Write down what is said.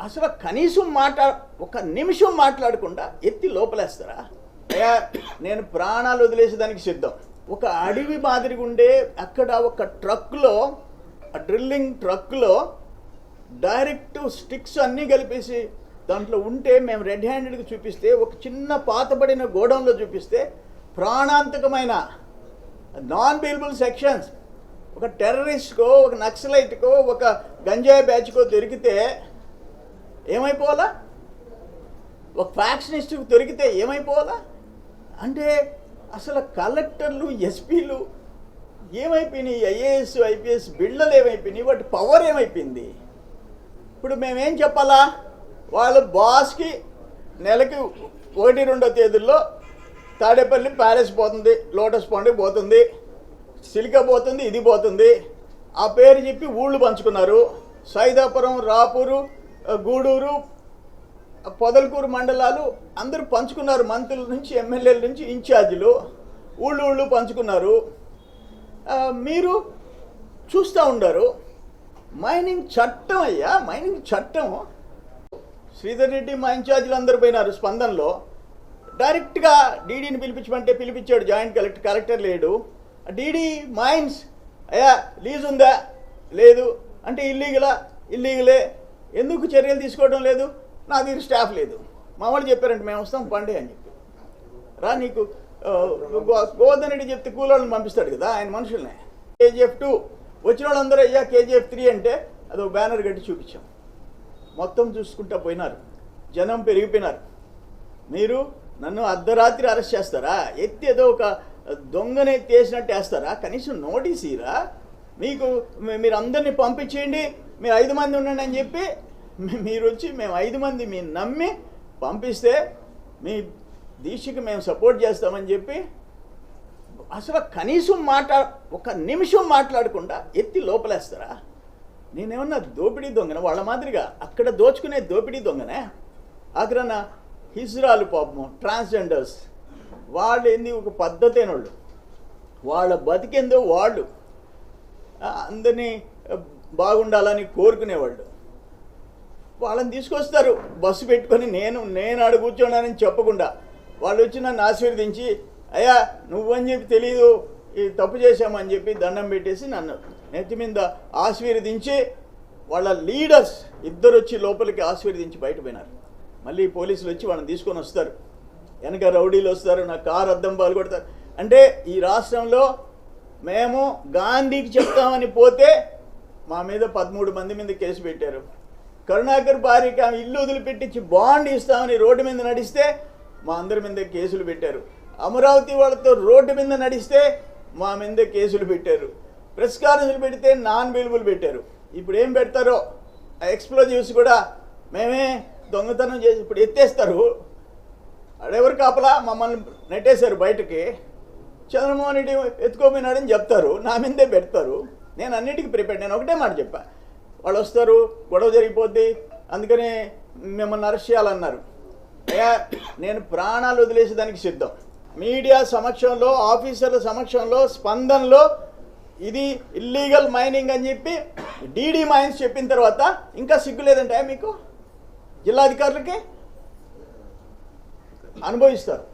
అసలు కనీసం మాట ఒక నిమిషం మాట్లాడకుండా ఎత్తి లోపలేస్తారా? అయ్యా నేను ప్రాణాలు వదిలేసేదానికి సిద్ధం. ఒక అడవి మాదిరిగా ఉండే అక్కడ ఒక ట్రక్లో డ్రిల్లింగ్ ట్రక్లో డైరెక్ట్ స్టిక్స్ అన్నీ కలిపేసి దాంట్లో ఉంటే మేము రెడ్ హ్యాండెడ్కి చూపిస్తే ఒక చిన్న పాతబడిన గోడౌన్లో చూపిస్తే ప్రాణాంతకమైన నాన్ బిలబుల్ సెక్షన్స్. ఒక టెర్రరిస్ట్కో ఒక నక్సలైట్కో ఒక గంజాయి బ్యాచ్కో దొరికితే ఏమైపోవాలా? ఒక ఫ్యాక్షనిస్ట్కి దొరికితే ఏమైపోవాలా? అంటే అసలు కలెక్టర్లు ఎస్పీలు ఏమైపోయినాయి? ఐఏఎస్ ఐపీఎస్ బిళ్ళలు ఏమైపోయినాయి? వాటి పవర్ ఏమైపోయింది? ఇప్పుడు మేమేం చెప్పాలా? వాళ్ళ బాస్కి నెలకి ఒకటి రెండో తేదీల్లో తాడేపల్లి ప్యాలెస్ పోతుంది లోటస్ పండుగ పోతుంది సిలిక పోతుంది ఇది పోతుంది. ఆ పేరు చెప్పి ఊళ్ళు పంచుకున్నారు. సైదాపురం రాపూరు గూడూరు పొదలకూరు మండలాలు అందరూ పంచుకున్నారు. మంత్రుల నుంచి ఎమ్మెల్యేల నుంచి ఇన్ఛార్జీలు. ఊళ్ళు ఊళ్ళు పంచుకున్నారు. మీరు చూస్తూ ఉండరు. మైనింగ్ చట్టం అయ్యా మైనింగ్ చట్టం. శ్రీధర్ రెడ్డి మా ఇన్ఛార్జీలు అందరు పోయినారు స్పందనలో. డైరెక్ట్గా డీడీని పిలిపించమంటే పిలిపించాడు జాయింట్ కలెక్టర్ కలెక్టర్ లేడు. డీడీ మైన్స్ అయ్యా లీజ్ ఉందా లేదు. అంటే ఇల్లీగలా? ఇల్లీగలే. ఎందుకు చర్యలు తీసుకోవడం లేదు? నా దగ్గర స్టాఫ్ లేదు. మా వాళ్ళు చెప్పారంటే మేము వస్తాం పండే అని చెప్పి. రా నీకు గోవర్ధన్ రెడ్డి చెప్తే కూలోళ్ళని పంపిస్తాడు కదా ఆయన మనుషుల్ని. KGF two. వచ్చిన వాళ్ళందరూ అయ్యా కేజీఎఫ్ త్రీ అంటే అదొక బ్యానర్ కట్టి చూపించాం. మొత్తం చూసుకుంటా పోయినారు. జనం పెరిగిపోయినారు. మీరు నన్ను అర్ధరాత్రి అరెస్ట్ చేస్తారా? ఎత్తి ఏదో ఒక దొంగనే తీసినట్టు వేస్తారా? కనీసం నోటీస్ ఇరా మీకు మీరు అందరినీ పంపించేయండి. మీరు ఐదు మంది ఉండండి అని చెప్పి మీరు వచ్చి మేము ఐదు మంది మీరు నమ్మి పంపిస్తే మీ దీక్షకి మేము సపోర్ట్ చేస్తామని చెప్పి అసలు కనీసం మాట్లా ఒక నిమిషం మాట్లాడకుండా ఎత్తి లోపలేస్తారా? నేనేమన్నా దోపిడీ దొంగన? వాళ్ళ మాదిరిగా అక్కడ దోచుకునే దోపిడీ దొంగనే? అగ్రన హిజ్రాలు పాపము ట్రాన్స్జెండర్స్ వాళ్ళు ఏంది? ఒక పద్ధతైన వాళ్ళు వాళ్ళ బతికేందో వాళ్ళు. అందరినీ బాగుండాలని కోరుకునేవాళ్ళు. వాళ్ళని తీసుకొస్తారు. బస్సు పెట్టుకొని నేను నేను ఆడ కూర్చున్నానని చెప్పకుండా. వాళ్ళు వచ్చి నన్ను ఆశీర్వదించి అయ్యా నువ్వని చెప్పి తెలీదు. ఈ తప్పు చేశామని చెప్పి దండం పెట్టేసి నన్ను నెత్తి మీద ఆశీర్వదించి వాళ్ళ లీడర్స్ ఇద్దరు వచ్చి లోపలికి ఆశీర్వదించి బయట పోయినారు. మళ్ళీ పోలీసులు వచ్చి వాళ్ళని తీసుకొని వస్తారు. వెనక రౌడీలు వస్తారు నా కారు అద్దం పాల్గొడతారు అంటే ఈ రాష్ట్రంలో మేము గాంధీకి చెప్తామని పోతే మా మీద పదమూడు మంది మీద కేసు పెట్టారు. కరుణాకర్ భార్యకి ఆమె ఇల్లు వదిలిపెట్టించి బాండ్ ఇస్తామని రోడ్డు మీద నడిస్తే మా అందరి మీద కేసులు పెట్టారు. అమరావతి వాళ్ళతో రోడ్డు మీద నడిస్తే మా మీద కేసులు పెట్టారు. ప్రెస్ కాన్ఫరెన్స్లు పెడితే నాన్ బెయిలబుల్ పెట్టారు. ఇప్పుడు ఏం పెడతారో ఎక్స్ప్లోజివ్స్ కూడా మేమే దొంగతనం చేసి ఇప్పుడు ఎత్తేస్తారు. అడెవరు కాపలా? మమ్మల్ని నెట్టేశారు బయటకి. చంద్రమోహన్ రెడ్డి ఎత్తుకోపోయినాడని చెప్తారు. నా మీదే పెడతారు. నేను అన్నిటికీ ప్రిపేర్ నేను ఒకటే మాట చెప్పా. వాళ్ళు వస్తారు గొడవ జరిగిపోద్ది. అందుకని మిమ్మల్ని అరెస్ట్ చేయాలన్నారు. నేను ప్రాణాలు వదిలేసేదానికి సిద్ధం. మీడియా సమక్షంలో ఆఫీసర్ల సమక్షంలో స్పందనలో ఇది ఇల్లీగల్ మైనింగ్ అని చెప్పి డీడీ మైన్స్ చెప్పిన తర్వాత ఇంకా సిగ్గు లేదంటే మీకు? జిల్లాధికారులకి? అనుభవిస్తారు.